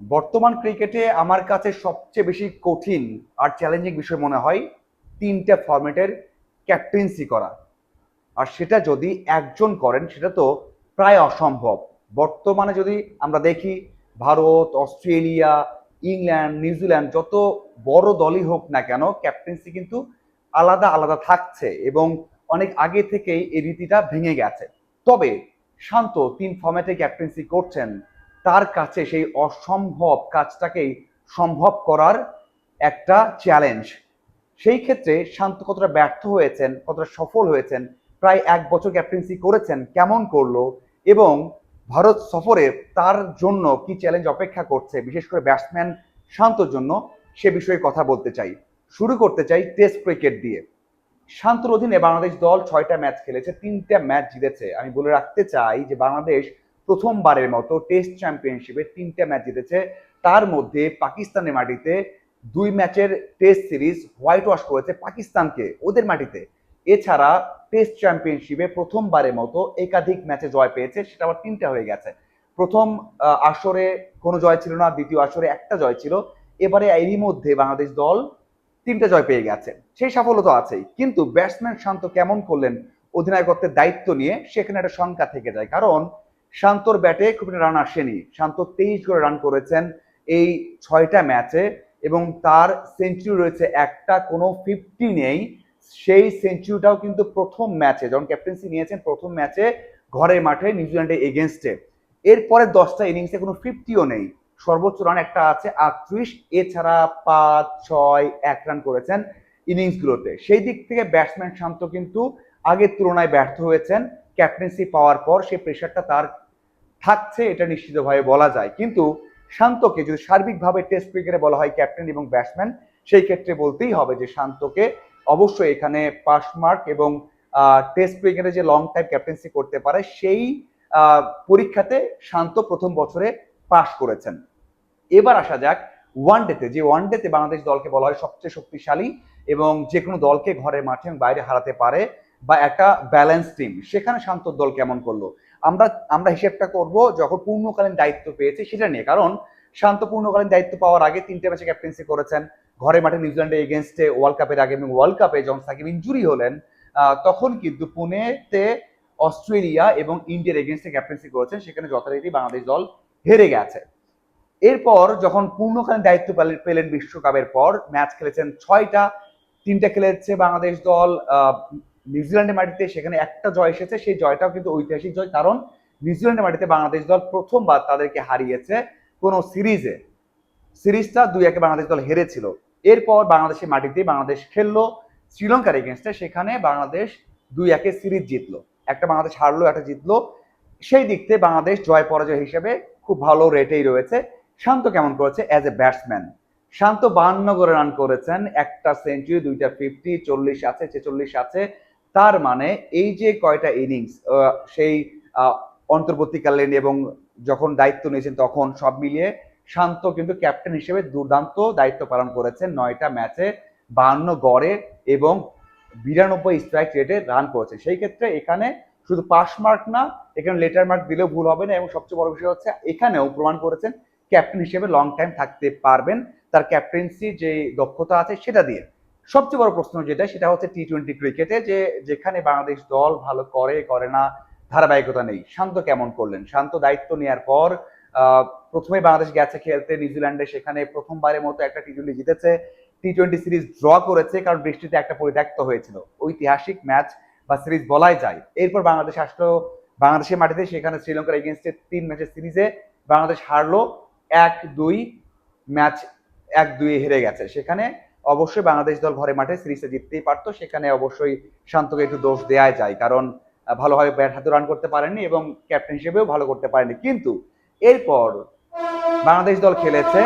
বর্তমান ক্রিকেটে আমার কাছে সবচেয়ে বেশি কঠিন আর চ্যালেঞ্জিং বিষয় মনে হয় তিনটা ফরম্যাটের ক্যাপ্টেন্সি করা। আর সেটা যদি একজন করেন, সেটা তো প্রায় অসম্ভব। বর্তমানে যদি আমরা দেখি, ভারত, অস্ট্রেলিয়া, ইংল্যান্ড নিউজিল্যান্ড যত বড় দলই হোক না কেন ক্যাপ্টেন্সি কিন্তু আলাদা আলাদা থাকছে এবং অনেক আগে থেকেই এই রীতিটা ভেঙে গেছে। তবে শান্ত, তিন ফর্ম্যাটে ক্যাপ্টেন্সি করছেন তার কাছে সেই অসম্ভব কাজটাকেই সম্ভব করার একটা চ্যালেঞ্জ সেই ক্ষেত্রে শান্ত কতটা ব্যর্থ হয়েছেন, কতটা সফল হয়েছেন, প্রায় এক বছর ক্যাপ্টেন্সি করেছেন, কেমন করল এবং ভারত সফরে তার জন্য কি চ্যালেঞ্জ অপেক্ষা করছে, বিশেষ করে ব্যাটসম্যান শান্তর জন্য সে বিষয়ে কথা বলতে চাই। শুরু করতে চাই টেস্ট ক্রিকেট দিয়ে। শান্তর অধীনে বাংলাদেশ দল ছয়টা ম্যাচ খেলেছে, তিনটা ম্যাচ জিতেছে। আমি বলে রাখতে চাই যে বাংলাদেশ প্রথমবারের মতো টেস্ট চ্যাম্পিয়নশিপে তিনটা ম্যাচ জিতেছে। তার মধ্যে পাকিস্তানের মাটিতে দুই ম্যাচের টেস্ট সিরিজ হোয়াইট ওয়াশ করেছে পাকিস্তানকে ওদের মাটিতে। এছাড়া টেস্ট চ্যাম্পিয়নশিপে প্রথমবারের মতো একাধিক ম্যাচে জয় পেয়েছে, সেটা আবার তিনটা হয়ে গেছে। প্রথম আসরে কোনো জয় ছিল না, দ্বিতীয় আসরে একটা জয় ছিল। এবারে এরই মধ্যে বাংলাদেশ দল তিনটা জয় পেয়ে গেছে। সেই সাফল্য তো আছেই। কিন্তু ব্যাটসম্যান শান্ত কেমন করলেন অধিনায়কত্বের দায়িত্ব নিয়ে সেখানে একটা শঙ্কা থেকে যায়। কারণ শান্তর ব্যাটে খুব একটা রান আসেনি। শান্ত তেইশ করে রান করেছেন এই ছয়টা ম্যাচে এবং তার সেঞ্চুরি রয়েছে একটা, কোনো ফিফটি নেই। সেই সেঞ্চুরিটাও কিন্তু প্রথম ম্যাচে, যখন ক্যাপ্টেন্সি নিয়েছেন প্রথম ম্যাচে ঘরের মাঠে নিউজিল্যান্ডের এগেনস্টে। এরপরে দশটা ইনিংসে কোনো ফিফটিও নেই। সর্বোচ্চ রান একটা আছে আটত্রিশ, এছাড়া পাঁচ, ছয়, এক রান করেছেন ইনিংসগুলোতে। সেই দিক থেকে ব্যাটসম্যান শান্ত কিন্তু আগের তুলনায় ব্যর্থ হয়েছেন। ক্যাপ্টেন্সি পাওয়ার পর সেই প্রেশারটা তার থাকছে, এটা নিশ্চিতভাবে বলা যায়। কিন্তু শান্তকে যদি সার্বিকভাবে টেস্ট ক্রিকেটে বলা হয় ক্যাপ্টেন এবং ব্যাটসম্যান সেই ক্ষেত্রে বলতেই হবে যে শান্তকে অবশ্যই এখানে পাস মার্ক এবং টেস্ট ক্রিকেটে যে লং টাইম ক্যাপ্টেন্সি করতে পারে, সেই পরীক্ষাতে শান্ত প্রথম বছরে পাশ করেছেন। এবার আসা যাক ওয়ানডেতে যে ওয়ানডেতে বাংলাদেশ দলকে বলা হয় সবচেয়ে শক্তিশালী এবং যে কোনো দলকে ঘরের মাঠে এবং বাইরে হারাতে পারে বা একটা ব্যালেন্স টিম সেখানে শান্তর দল কেমন করল? আমরা আমরা হিসেবটা করব যখন পূর্ণকালীন দায়িত্ব পেয়েছে সেটা নিয়ে। কারণ শান্ত পূর্ণকালীন দায়িত্ব পাওয়ার আগে তিনটে ম্যাচে ক্যাপ্টেন্সি করেছেন। ঘরে মাঠে নিউজিল্যান্ডের এগেনস্টে ওয়ার্ল্ড কাপের আগে এবং ওয়ার্ল্ড কাপে যখন সাকিব ইঞ্জুরি হলেন তখন কিন্তু পুনেতে অস্ট্রেলিয়া এবং ইন্ডিয়ার এগেনস্টে ক্যাপ্টেন্সি করেছেন। সেখানে যথারীতি বাংলাদেশ দল হেরে গেছে। এরপর যখন পূর্ণকালীন দায়িত্ব পেলে- পেলেন বিশ্বকাপের পর ম্যাচ খেলেছেন ছয়টা। তিনটা খেলেছে বাংলাদেশ দল নিউজিল্যান্ডের মাটিতে সেখানে একটা জয় এসেছে, সেই জয়টাও কিন্তু ঐতিহাসিক জয়। কারণ নিউজিল্যান্ডের মাটিতে বাংলাদেশ দল প্রথমবার তাদেরকে হারিয়েছে কোনো সিরিজে। সিরিজটা দুই একে বাংলাদেশ দল হেরেছিল। এরপর বাংলাদেশের মাটিতে বাংলাদেশ খেললো শ্রীলঙ্কার এগেনস্টে, সেখানে বাংলাদেশ দুই একে সিরিজ জিতলো। একটা বাংলাদেশ হারলো, একটা জিতলো। সেই দিক থেকে বাংলাদেশ জয় পরাজয় হিসেবে খুব ভালো রেটেই রয়েছে। শান্ত কেমন করেছে? অ্যাজ এ ব্যাটসম্যান শান্ত বাহান্ন করে রান করেছেন, একটা সেঞ্চুরি দুইটা ফিফটি চল্লিশ আছে, ছেচল্লিশ আছে। তার মানে এই যে কয়টা ইনিংস সেই অন্তর্বর্তীকালীন এবং যখন দায়িত্ব নিয়েছেন তখন সব মিলিয়ে শান্ত কিন্তু ক্যাপ্টেন হিসেবে দুর্দান্ত দায়িত্ব পালন করেছেন নয়টা ম্যাচে বাহান্ন গড়ে এবং বিরানব্বই স্ট্রাইক রেটে রান করেছে সেই ক্ষেত্রে এখানে শুধু পাস মার্ক না, এখানে লেটার মার্ক দিলেও ভুল হবে না এবং সবচেয়ে বড় বিষয় হচ্ছে এখানেও প্রমাণ করেছেন ক্যাপ্টেন হিসেবে লং টাইম থাকতে পারবেন। তার ক্যাপ্টেন্সি যে দক্ষতা আছে সেটা দিয়ে। সবচেয়ে বড় প্রশ্ন যেটা, সেটা হচ্ছে টি টোয়েন্টি ক্রিকেটে যে, যেখানে বাংলাদেশ দল ভালো করে করে না, ধারাবাহিকতা নেই। শান্ত কেমন করলেন? শান্ত দায়িত্ব নেওয়ার পর প্রথমে বাংলাদেশ গেছে খেলতে নিউজিল্যান্ডে, সেখানে প্রথমবারের মতো একটা টি টোয়েন্টি জিতেছে। টি টোয়েন্টি সিরিজ ড্র করেছে, কারণ বৃষ্টিতে একটা পরিত্যক্ত হয়েছিল। ঐতিহাসিক ম্যাচ বা সিরিজ বলাই যায়। এরপর বাংলাদেশ আসলো বাংলাদেশের মাটিতে, সেখানে শ্রীলঙ্কার এগেনস্টে তিন ম্যাচের সিরিজে বাংলাদেশ হারলো। এক দুই ম্যাচ এক দুই হেরে গেছে। সেখানে অবশ্যই বাংলাদেশ দল ঘরে মাঠে সিরিজটা জিততেই পারতো, সেখানে অবশ্যই শান্তকে একটু দোষ দেওয়া যায়, কারণ ভালোভাবে ব্যাট হাতে রান করতে পারেননি এবং ক্যাপ্টেন হিসেবেও ভালো করতে পারেনি কিন্তু এরপর বাংলাদেশ দল খেলেছে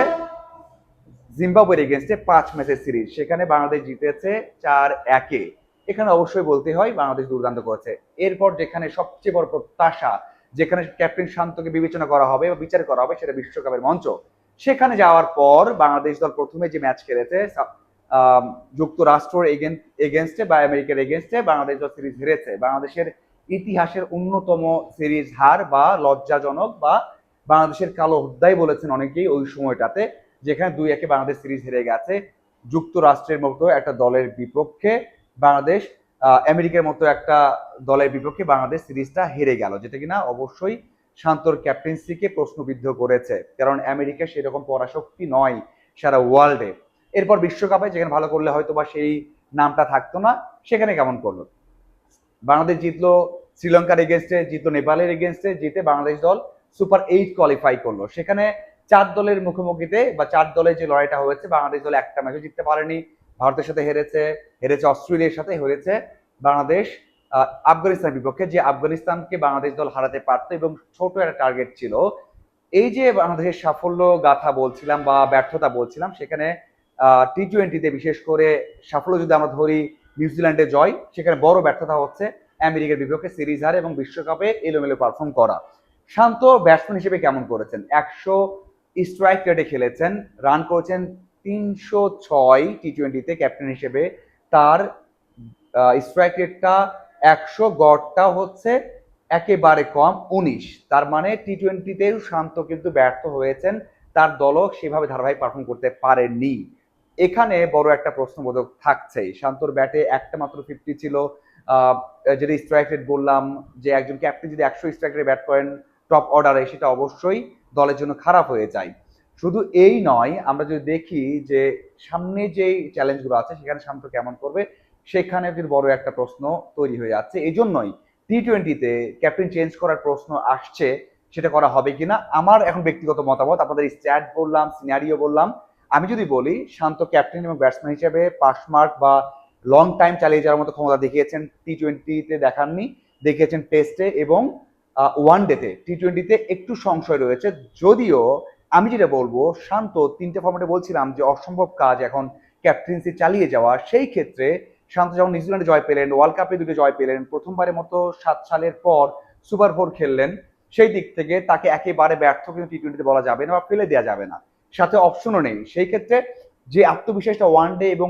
জিম্বাবুয়ের এগেনস্টে পাঁচ ম্যাচের সিরিজ, সেখানে বাংলাদেশ জিতেছে চার একে। এখানে অবশ্যই বলতে হয় বাংলাদেশ দুর্দান্ত করেছে। এরপর যেখানে সবচেয়ে বড় প্রত্যাশা, যেখানে ক্যাপ্টেন শান্তকে বিবেচনা করা হবে বা বিচার করা হবে, সেটা বিশ্বকাপের মঞ্চ। সেখানে যাওয়ার পর বাংলাদেশ দল প্রথমে যে ম্যাচ খেলেছে যুক্তরাষ্ট্রের এগেনস্টে বা আমেরিকার এগেনস্টে বাংলাদেশ সিরিজ হেরেছে। বাংলাদেশের ইতিহাসের অন্যতম সিরিজ হার বা লজ্জাজনক বা বাংলাদেশের কালো অধ্যায় বলেছেন অনেকেই ওই সময়টাতে, যেখানে দুই একে বাংলাদেশ সিরিজ হেরে গেছে। যুক্তরাষ্ট্রের মতো একটা দলের বিপক্ষে বাংলাদেশ আমেরিকার মতো একটা দলের বিপক্ষে বাংলাদেশ সিরিজটা হেরে গেল, যেটা কিনা অবশ্যই শান্তর ক্যাপ্টেন্সিকে প্রশ্নবিদ্ধ করেছে। কারণ আমেরিকা সেরকম পরাশক্তি নয় সারা ওয়ার্ল্ডে এরপর বিশ্বকাপে যেখানে ভালো করলে হয়তো বা সেই নামটা থাকতো না, সেখানে কেমন করল? বাংলাদেশ জিতলো শ্রীলঙ্কার এগেনস্টে জিতলো নেপালের এগেনস্টে জিতে বাংলাদেশ দল সুপার এইট কোয়ালিফাই করল। সেখানে চার দলের মুখোমুখিতে বা চার দলের যে লড়াইটা হয়েছে, বাংলাদেশ দল একটা ম্যাচও জিততে পারেনি। ভারতের সাথে হেরেছে হেরেছে অস্ট্রেলিয়ার সাথে, হেরেছে বাংলাদেশ আফগানিস্তানের বিপক্ষে। যে আফগানিস্তানকে বাংলাদেশ দল হারাতে পারতো এবং ছোট একটা টার্গেট ছিল, এই যে বাংলাদেশের সাফল্য গাথা বলছিলাম বা ব্যর্থতা বলছিলাম, সেখানে টি টোয়েন্টিতে বিশেষ করে সাফল্য যদি আমরা ধরি নিউজিল্যান্ডে জয়, সেখানে বড় ব্যর্থতা হচ্ছে আমেরিকার বিপক্ষে সিরিজ হার এবং বিশ্বকাপে এলোমেলো পারফর্ম করা। শান্ত ব্যাটসম্যান হিসেবে কেমন করেছেন? একশো স্ট্রাইক রেটে খেলেছেন রান করেছেন তিনশো ছয় টি টোয়েন্টিতে ক্যাপ্টেন হিসেবে। তার স্ট্রাইক রেটটা একশো গড়টা হচ্ছে একেবারে কম, উনিশ। তার মানে টি টোয়েন্টিতেও শান্ত কিন্তু ব্যর্থ হয়েছেন। তার দলও সেভাবে ধারাবাহিক পারফর্ম করতে পারেননি এখানে বড় একটা প্রশ্নবোধক থাকছেই। শান্তর ব্যাটে একটা মাত্র ফিফটি ছিল। যেটা স্ট্রাইক রেট বললাম, যে একজন ক্যাপ্টেন যদি একশো স্ট্রাইক রেট ব্যাট করেন টপ অর্ডারে সেটা অবশ্যই দলের জন্য খারাপ হয়ে যায়। শুধু এই নয়, আমরা যদি দেখি যে সামনে যেই চ্যালেঞ্জগুলো আছে, সেখানে শান্ত কেমন করবে সেখানে বড় একটা প্রশ্ন তৈরি হয়ে যাচ্ছে। এই জন্যই টি টোয়েন্টিতে ক্যাপ্টেন চেঞ্জ করার প্রশ্ন আসছে, সেটা করা হবে কিনা? আমার এখন ব্যক্তিগত মতামত, আপনাদের স্ট্যাট বললাম সিনারিও বললাম আমি যদি বলি, শান্ত ক্যাপ্টেন এবং ব্যাটসম্যান হিসেবে পাস মার্ক বা লং টাইম চালিয়ে যাওয়ার মতো ক্ষমতা দেখিয়েছেন টি টোয়েন্টিতে দেখাননি, দেখিয়েছেন টেস্টে এবং ওয়ান ডেতে টি টোয়েন্টিতে একটু সংশয় রয়েছে। যদিও আমি যেটা বলব, শান্ত তিনটে ফর্মেটে বলছিলাম যে অসম্ভব কাজ এখন ক্যাপ্টেন্সি চালিয়ে যাওয়া। সেই ক্ষেত্রে শান্ত যখন নিউজিল্যান্ডে জয় পেলেন ওয়ার্ল্ড কাপে দুটো জয় পেলেন, প্রথমবারের মতো সাত সালের পর সুপার ফোর খেললেন, সেই দিক থেকে তাকে একেবারে ব্যর্থ কিন্তু টি টোয়েন্টিতে বলা যাবে না বা ফেলে দেওয়া যাবে না। সাথে অপশনও নেই। সেই ক্ষেত্রে যে আত্মবিশ্বাসটা ওয়ান ডে এবং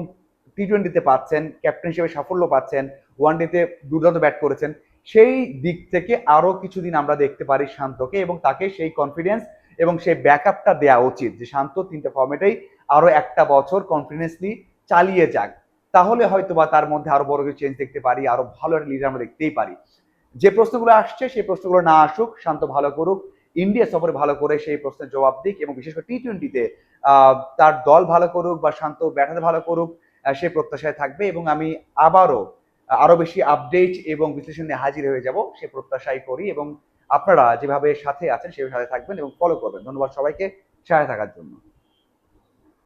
টি টোয়েন্টিতে পাচ্ছেন ক্যাপ্টেন হিসেবে সাফল্য পাচ্ছেন ওয়ান ডেতে দুর্দান্ত ব্যাট করেছেন, সেই দিক থেকে আরও কিছুদিন আমরা দেখতে পারি শান্তকে এবং তাকে সেই কনফিডেন্স এবং সেই ব্যাকআপটা দেওয়া উচিত যে শান্ত তিনটে ফর্মেটেই আরও একটা বছর কনফিডেন্সলি চালিয়ে যাক। তাহলে হয়তো বা তার মধ্যে আরও বড় কিছু চেঞ্জ দেখতে পারি আরও ভালো একটা লিডার আমরা দেখতেই পারি। যে প্রশ্নগুলো আসছে সেই প্রশ্নগুলো না আসুক, শান্ত ভালো করুক ইন্ডিয়া সফরে ভালো করে সেই প্রশ্নের জবাব দিক এবং বিশেষ করে টি টোয়েন্টিতে তার দল ভালো করুক বা শান্ত ব্যাটার ভালো করুক সে প্রত্যাশায় থাকবে এবং আমি আবারও আরও বেশি আপডেট এবং বিশ্লেষণ নিয়ে হাজির হয়ে যাব। সে প্রত্যাশাই করি এবং আপনারা যেভাবে সাথে আছেন সেভাবে সাথে থাকবেন এবং ফলো করবেন। ধন্যবাদ সবাইকে। সাথে থাকার জন্য।